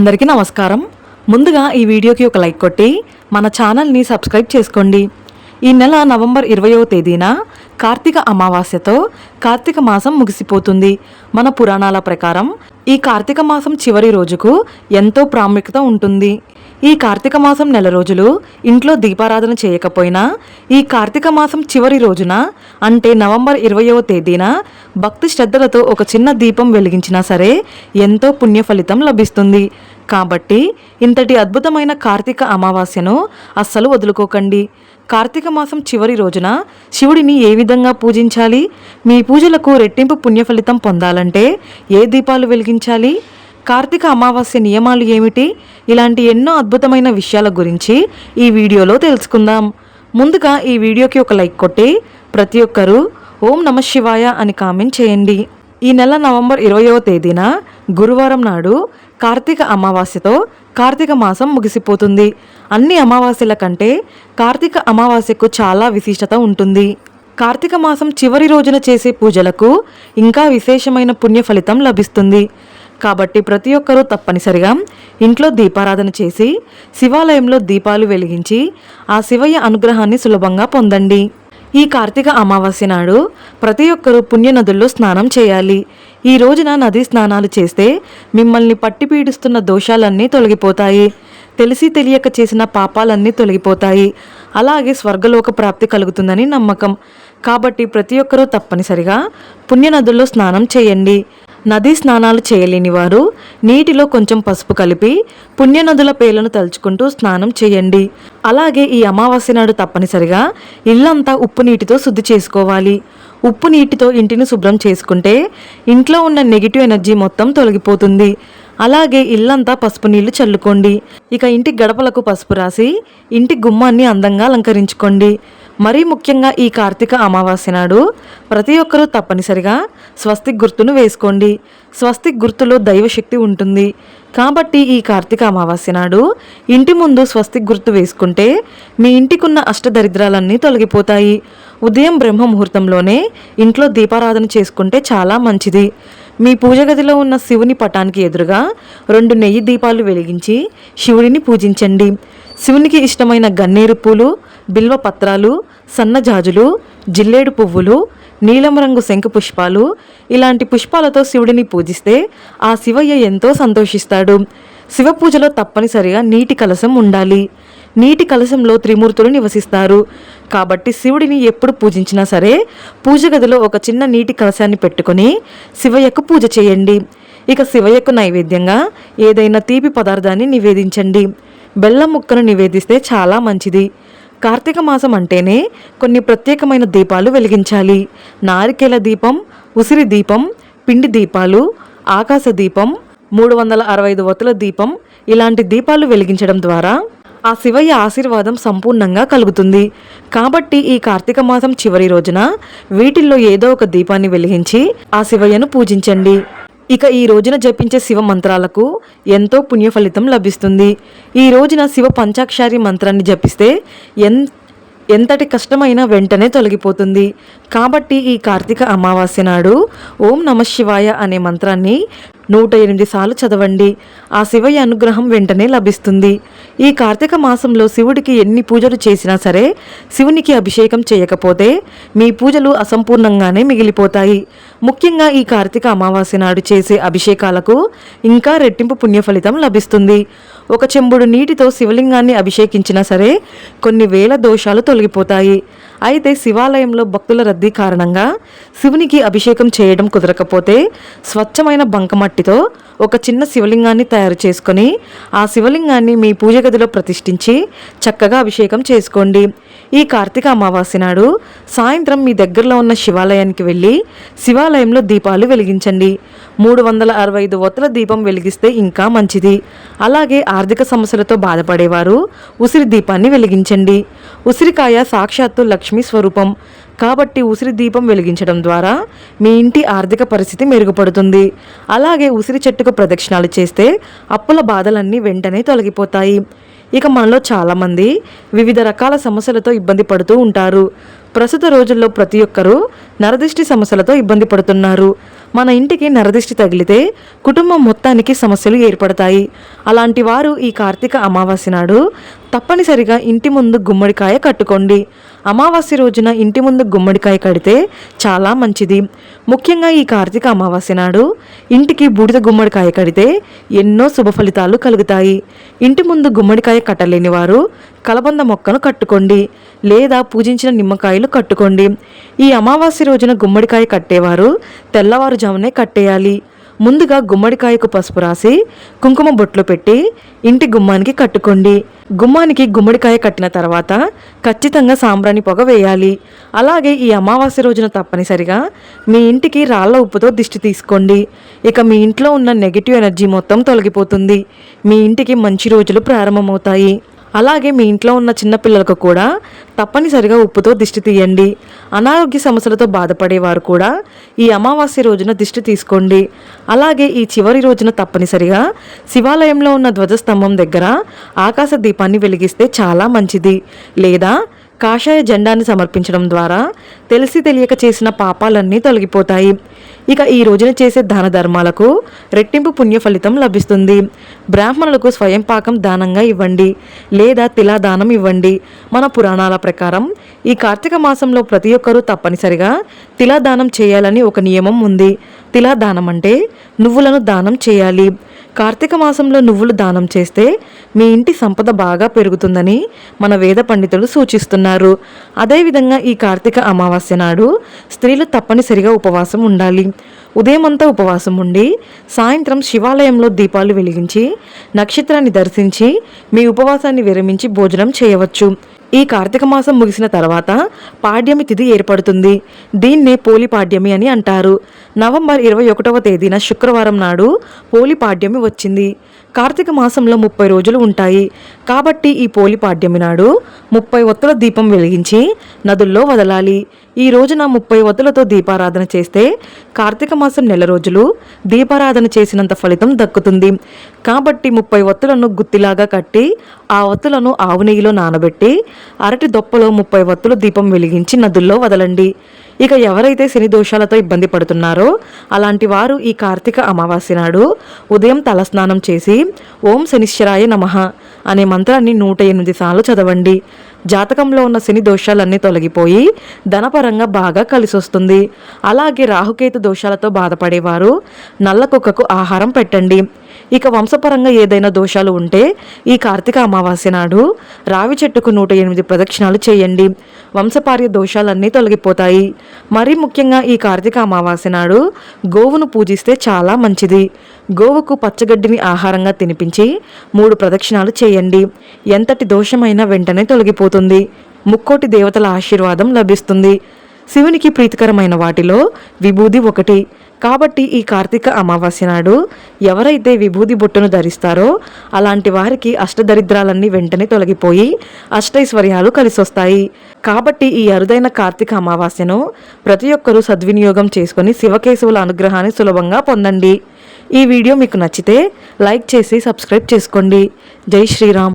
అందరికీ నమస్కారం. ముందుగా ఈ వీడియోకి ఒక లైక్ కొట్టి మన ఛానల్ని సబ్స్క్రైబ్ చేసుకోండి. ఈ నెల నవంబర్ ఇరవయో తేదీన కార్తీక అమావాస్యతో కార్తీక మాసం ముగిసిపోతుంది. మన పురాణాల ప్రకారం ఈ కార్తీక మాసం చివరి రోజుకు ఎంతో ప్రాముఖ్యత ఉంటుంది. ఈ కార్తీక మాసం నెల రోజులు ఇంట్లో దీపారాధన చేయకపోయినా ఈ కార్తీక మాసం చివరి రోజున అంటే నవంబర్ ఇరవయవ తేదీన భక్తి శ్రద్ధలతో ఒక చిన్న దీపం వెలిగించినా సరే ఎంతో పుణ్య ఫలితం లభిస్తుంది. కాబట్టి ఇంతటి అద్భుతమైన కార్తీక అమావాస్యను అస్సలు వదులుకోకండి. కార్తీక మాసం చివరి రోజున శివుడిని ఏ విధంగా పూజించాలి? మీ పూజలకు రెట్టింపు పుణ్య ఫలితం పొందాలంటే ఏ దీపాలు వెలిగించాలి? కార్తీక అమావాస్య నియమాలు ఏమిటి? ఇలాంటి ఎన్నో అద్భుతమైన విషయాల గురించి ఈ వీడియోలో తెలుసుకుందాం. ముందుగా ఈ వీడియోకి ఒక లైక్ కొట్టి ప్రతి ఒక్కరూ ఓం నమ శివాయ అని కామెంట్ చేయండి. ఈ నెల నవంబర్ ఇరవయవ తేదీన గురువారం నాడు కార్తీక అమావాస్యతో కార్తీక మాసం ముగిసిపోతుంది. అన్ని అమావాస్యల కంటే కార్తీక అమావాస్యకు చాలా విశిష్టత ఉంటుంది. కార్తీక మాసం చివరి రోజున చేసే పూజలకు ఇంకా విశేషమైన పుణ్య ఫలితం లభిస్తుంది. కాబట్టి ప్రతి ఒక్కరూ తప్పనిసరిగా ఇంట్లో దీపారాధన చేసి శివాలయంలో దీపాలు వెలిగించి ఆ శివయ్య అనుగ్రహాన్ని సులభంగా పొందండి. ఈ కార్తీక అమావాస్య నాడు ప్రతి ఒక్కరూ పుణ్యనదుల్లో స్నానం చేయాలి. ఈ రోజున నదీ స్నానాలు చేస్తే మిమ్మల్ని పట్టి పీడిస్తున్న దోషాలన్నీ తొలగిపోతాయి. తెలిసి తెలియక చేసిన పాపాలన్నీ తొలగిపోతాయి. అలాగే స్వర్గలోక ప్రాప్తి కలుగుతుందని నమ్మకం. కాబట్టి ప్రతి ఒక్కరూ తప్పనిసరిగా పుణ్యనదుల్లో స్నానం చేయండి. నదీ స్నానాలు చేయలేని వారు నీటిలో కొంచెం పసుపు కలిపి పుణ్యనదుల పేర్లను తలుచుకుంటూ స్నానం చేయండి. అలాగే ఈ అమావాస్య నాడు తప్పనిసరిగా ఇల్లంతా ఉప్పు నీటితో శుద్ధి చేసుకోవాలి. ఉప్పు నీటితో ఇంటిని శుభ్రం చేసుకుంటే ఇంట్లో ఉన్న నెగిటివ్ ఎనర్జీ మొత్తం తొలగిపోతుంది. అలాగే ఇల్లంతా పసుపు నీళ్ళు చల్లుకోండి. ఇక ఇంటి గడపలకు పసుపు రాసి ఇంటి గుమ్మాన్ని అందంగా అలంకరించుకోండి. మరీ ముఖ్యంగా ఈ కార్తీక అమావాస్య నాడు ప్రతి ఒక్కరూ తప్పనిసరిగా స్వస్తిక్ గుర్తును వేసుకోండి. స్వస్తిక్ గుర్తులో దైవశక్తి ఉంటుంది. కాబట్టి ఈ కార్తీక అమావాస్య నాడు ఇంటి ముందు స్వస్తిక్ గుర్తు వేసుకుంటే మీ ఇంటికున్న అష్టదరిద్రాలన్నీ తొలగిపోతాయి. ఉదయం బ్రహ్మ ముహూర్తంలోనే ఇంట్లో దీపారాధన చేసుకుంటే చాలా మంచిది. మీ పూజ గదిలో ఉన్న శివుని పటానికి ఎదురుగా రెండు నెయ్యి దీపాలు వెలిగించి శివుడిని పూజించండి. శివునికి ఇష్టమైన గన్నేరు పూలు బిల్వ పత్రాలు సన్నజాజులు జిల్లేడు పువ్వులు నీలం రంగు శంఖ పుష్పాలు ఇలాంటి పుష్పాలతో శివుడిని పూజిస్తే ఆ శివయ్య ఎంతో సంతోషిస్తాడు. శివ పూజలో తప్పనిసరిగా నీటి కలశం ఉండాలి. నీటి కలశంలో త్రిమూర్తులు నివసిస్తారు. కాబట్టి శివుడిని ఎప్పుడు పూజించినా సరే పూజ గదిలో ఒక చిన్న నీటి కలశాన్ని పెట్టుకొని శివయ్యకు పూజ చేయండి. ఇక శివయ్యకు నైవేద్యంగా ఏదైనా తీపి పదార్థాన్ని నివేదించండి. బెల్లం ముక్కను నివేదిస్తే చాలా మంచిది. కార్తీక మాసం అంటేనే కొన్ని ప్రత్యేకమైన దీపాలు వెలిగించాలి. నారికేల దీపం ఉసిరి దీపం పిండి దీపాలు ఆకాశ దీపం మూడు వందల అరవై ఐదు వత్తుల దీపం ఇలాంటి దీపాలు వెలిగించడం ద్వారా ఆ శివయ్య ఆశీర్వాదం సంపూర్ణంగా కలుగుతుంది. కాబట్టి ఈ కార్తీక మాసం చివరి రోజున వీటిల్లో ఏదో ఒక దీపాన్ని వెలిగించి ఆ శివయ్యను పూజించండి. ఇక ఈ రోజున జపించే శివ మంత్రాలకు ఎంతో పుణ్య ఫలితం లభిస్తుంది. ఈ రోజున శివ పంచాక్షారి మంత్రాన్ని జపిస్తే ఎన్ ఎంతటి కష్టమైనా వెంటనే తొలగిపోతుంది. కాబట్టి ఈ కార్తీక అమావాస్య నాడు ఓం నమ శివాయ అనే మంత్రాన్ని నూట ఎనిమిది సార్లు చదవండి. ఆ శివయ్య అనుగ్రహం వెంటనే లభిస్తుంది. ఈ కార్తీక మాసంలో శివుడికి ఎన్ని పూజలు చేసినా సరే శివునికి అభిషేకం చేయకపోతే మీ పూజలు అసంపూర్ణంగానే మిగిలిపోతాయి. ముఖ్యంగా ఈ కార్తీక అమావాస్య నాడు చేసే అభిషేకాలకు ఇంకా రెట్టింపు పుణ్య ఫలితం లభిస్తుంది. ఒక చెంబుడు నీటితో శివలింగాన్ని అభిషేకించినా సరే కొన్ని వేల దోషాలు తొలగిపోతాయి. అయితే శివాలయంలో భక్తుల రద్దీ కారణంగా శివునికి అభిషేకం చేయడం కుదరకపోతే స్వచ్ఛమైన బంకమట్టితో ఒక చిన్న శివలింగాన్ని తయారు చేసుకొని ఆ శివలింగాన్ని మీ పూజ గదిలో ప్రతిష్ఠించి చక్కగా అభిషేకం చేసుకోండి. ఈ కార్తీక అమావాస్య నాడు సాయంత్రం మీ దగ్గరలో ఉన్న శివాలయానికి వెళ్ళి దేవాలయంలో దీపాలు వెలిగించండి. మూడు వందల అరవై ఐదు ఒత్తుల దీపం వెలిగిస్తే ఇంకా మంచిది. అలాగే ఆర్థిక సమస్యలతో బాధపడేవారు ఉసిరి దీపాన్ని వెలిగించండి. ఉసిరికాయ సాక్షాత్తు లక్ష్మీ స్వరూపం. కాబట్టి ఉసిరి దీపం వెలిగించడం ద్వారా మీ ఇంటి ఆర్థిక పరిస్థితి మెరుగుపడుతుంది. అలాగే ఉసిరి చెట్టుకు ప్రదక్షిణాలు చేస్తే అప్పుల బాధలన్నీ వెంటనే తొలగిపోతాయి. ఇక మనలో చాలామంది వివిధ రకాల సమస్యలతో ఇబ్బంది పడుతూ ఉంటారు. ప్రస్తుత రోజుల్లో ప్రతి ఒక్కరూ నరదిష్టి సమస్యలతో ఇబ్బంది పడుతున్నారు. మన ఇంటికి నరదిష్టి తగిలితే కుటుంబం మొత్తానికి సమస్యలు ఏర్పడతాయి. అలాంటి వారు ఈ కార్తీక అమావాస్య నాడు తప్పనిసరిగా ఇంటి ముందు గుమ్మడికాయ కట్టుకోండి. అమావాస్య రోజున ఇంటి ముందు గుమ్మడికాయ కడితే చాలా మంచిది. ముఖ్యంగా ఈ కార్తీక అమావాస్య నాడు ఇంటికి బూడిద గుమ్మడికాయ కడితే ఎన్నో శుభ ఫలితాలు కలుగుతాయి. ఇంటి ముందు గుమ్మడికాయ కట్టలేని వారు కలబంద మొక్కను కట్టుకోండి లేదా పూజించిన నిమ్మకాయలు కట్టుకోండి. ఈ అమావాస్య రోజున గుమ్మడికాయ కట్టేవారు తెల్లవారుజామునే కట్టేయాలి. ముందుగా గుమ్మడికాయకు పసుపు రాసి కుంకుమ బొట్లు పెట్టి ఇంటి గుమ్మానికి కట్టుకోండి. గుమ్మానికి గుమ్మడికాయ కట్టిన తర్వాత ఖచ్చితంగా సాంబ్రాణి పొగ వేయాలి. అలాగే ఈ అమావాస్య రోజున తప్పనిసరిగా మీ ఇంటికి రాళ్ళ ఉప్పుతో దిష్టి తీసుకోండి. ఇక మీ ఇంట్లో ఉన్న నెగిటివ్ ఎనర్జీ మొత్తం తొలగిపోతుంది. మీ ఇంటికి మంచి రోజులు ప్రారంభమవుతాయి. అలాగే మీ ఇంట్లో ఉన్న చిన్నపిల్లలకు కూడా తప్పనిసరిగా ఉప్పుతో దిష్టి తీయండి. అనారోగ్య సమస్యలతో బాధపడేవారు కూడా ఈ అమావాస్య రోజున దిష్టి తీసుకోండి. అలాగే ఈ చివరి రోజున తప్పనిసరిగా శివాలయంలో ఉన్న ధ్వజస్తంభం దగ్గర ఆకాశ దీపాన్ని వెలిగిస్తే చాలా మంచిది. లేదా కాషాయ జెండాన్ని సమర్పించడం ద్వారా తెలిసి తెలియక చేసిన పాపాలన్నీ తొలగిపోతాయి. ఇక ఈ రోజున చేసే దాన ధర్మాలకు రెట్టింపు పుణ్య ఫలితం లభిస్తుంది. బ్రాహ్మణులకు స్వయం పాకం దానంగా ఇవ్వండి. లేదా తిలా దానం ఇవ్వండి. మన పురాణాల ప్రకారం ఈ కార్తీక మాసంలో ప్రతి ఒక్కరూ తప్పనిసరిగా తిలా దానం చేయాలని ఒక నియమం ఉంది. తిలా దానం అంటే నువ్వులను దానం చేయాలి. కార్తీక మాసంలో నువ్వులు దానం చేస్తే మీ ఇంటి సంపద బాగా పెరుగుతుందని మన వేద పండితులు సూచిస్తున్నారు. అదేవిధంగా ఈ కార్తీక అమావాస్య నాడు స్త్రీలు తప్పనిసరిగా ఉపవాసం ఉండాలి. ఉదయమంతా ఉపవాసం ఉండి సాయంత్రం శివాలయంలో దీపాలు వెలిగించి నక్షత్రాన్ని దర్శించి మీ ఉపవాసాన్ని విరమించి భోజనం చేయవచ్చు. ఈ కార్తీక మాసం ముగిసిన తర్వాత పాడ్యమి తిథి ఏర్పడుతుంది. దీన్నే పోలి పాడ్యమి అని అంటారు. నవంబర్ ఇరవై ఒకటవ తేదీన శుక్రవారం నాడు పోలి పాడ్యమి వచ్చింది. కార్తీక మాసంలో ముప్పై రోజులు ఉంటాయి. కాబట్టి ఈ పోలి పాడ్యమి నాడు ముప్పై ఒత్తుల దీపం వెలిగించి నదుల్లో వదలాలి. ఈ రోజున ముప్పై వతులతో దీపారాధన చేస్తే కార్తీక మాసం నెల రోజులు దీపారాధన చేసినంత ఫలితం దక్కుతుంది. కాబట్టి ముప్పై వత్తులను గుత్తిలాగా కట్టి ఆ వత్తులను ఆవు నెయ్యిలో నానబెట్టి అరటి దొప్పలో ముప్పై వత్తులు దీపం వెలిగించి నదుల్లో వదలండి. ఇక ఎవరైతే శని దోషాలతో ఇబ్బంది పడుతున్నారో అలాంటి వారు ఈ కార్తీక అమావాస్య నాడు ఉదయం తలస్నానం చేసి ఓం శనిశ్వరాయ నమః అనే మంత్రాన్ని నూట ఎనిమిది సార్లు చదవండి. జాతకంలో ఉన్న శని దోషాలన్నీ తొలగిపోయి ధనపరంగా బాగా కలిసొస్తుంది. అలాగే రాహుకేతు దోషాలతో బాధపడేవారు. నల్ల కుక్కకు ఆహారం పెట్టండి. ఇక వంశపరంగా ఏదైనా దోషాలు ఉంటే ఈ కార్తీక అమావాస్య నాడు రావి చెట్టుకు నూట ఎనిమిది ప్రదక్షిణాలు చేయండి. వంశపార్య దోషాలన్నీ తొలగిపోతాయి. మరీ ముఖ్యంగా ఈ కార్తీక అమావాస్య నాడు గోవును పూజిస్తే చాలా మంచిది. గోవుకు పచ్చగడ్డిని ఆహారంగా తినిపించి మూడు ప్రదక్షిణాలు చేయండి. ఎంతటి దోషమైనా వెంటనే తొలగిపోతుంది. ముక్కోటి దేవతల ఆశీర్వాదం లభిస్తుంది. శివునికి ప్రీతికరమైన వాటిలో విభూది ఒకటి. కాబట్టి ఈ కార్తీక అమావాస్య నాడు ఎవరైతే విభూది బొట్టును ధరిస్తారో అలాంటి వారికి అష్టదరిద్రాలన్నీ వెంటనే తొలగిపోయి అష్టైశ్వర్యాలు కలిసొస్తాయి. కాబట్టి ఈ అరుదైన కార్తీక అమావాస్యను ప్రతి ఒక్కరూ సద్వినియోగం చేసుకుని శివకేశవుల అనుగ్రహాన్ని సులభంగా పొందండి. ఈ వీడియో మీకు నచ్చితే లైక్ చేసి సబ్స్క్రైబ్ చేసుకోండి. జై శ్రీరామ్.